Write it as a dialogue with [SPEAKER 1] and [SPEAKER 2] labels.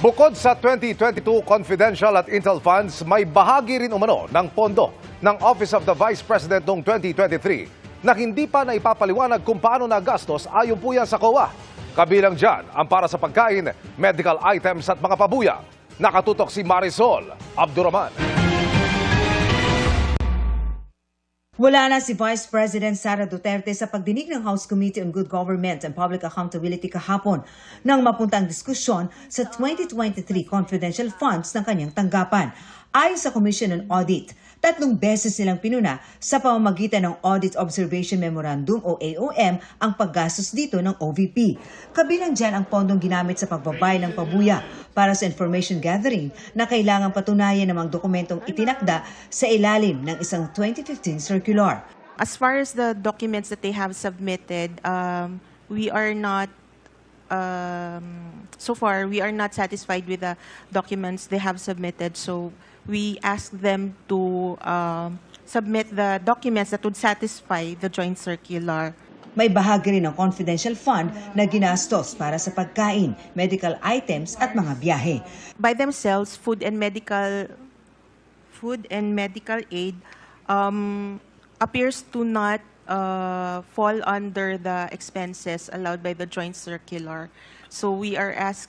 [SPEAKER 1] Bukod sa 2022 confidential at intel funds, may bahagi rin umano ng pondo ng Office of the Vice President noong 2023 na hindi pa na ipapaliwanag kung paano nagastos ayon po yan sa COA. Kabilang dyan ang para sa pagkain, medical items at mga pabuya. Nakatutok si Marisol Abduraman.
[SPEAKER 2] Wala na si Vice President Sara Duterte sa pagdinig ng House Committee on Good Government and Public Accountability kahapon nang mapunta ang diskusyon sa 2023 confidential funds ng kanyang tanggapan. Ayon sa Commission on Audit, tatlong beses nilang pinuna sa pamamagitan ng Audit Observation Memorandum o AOM ang paggastos dito ng OVP. Kabilang dyan ang pondong ginamit sa pagbabay ng pabuya para sa information gathering na kailangang patunayan ng mga dokumentong itinakda sa ilalim ng isang 2015 circular.
[SPEAKER 3] As far as the documents that they have submitted, um, we are not, um, so far, we are not satisfied with the documents they have submitted. So we ask them to um, submit the documents that would satisfy the joint circular.
[SPEAKER 2] May bahagi rin ng confidential fund na ginastos para sa pagkain, medical items at mga biyahe.
[SPEAKER 3] By themselves, food and medical, food and medical aid um, appears to not uh, fall under the expenses allowed by the joint circular. So we are ask,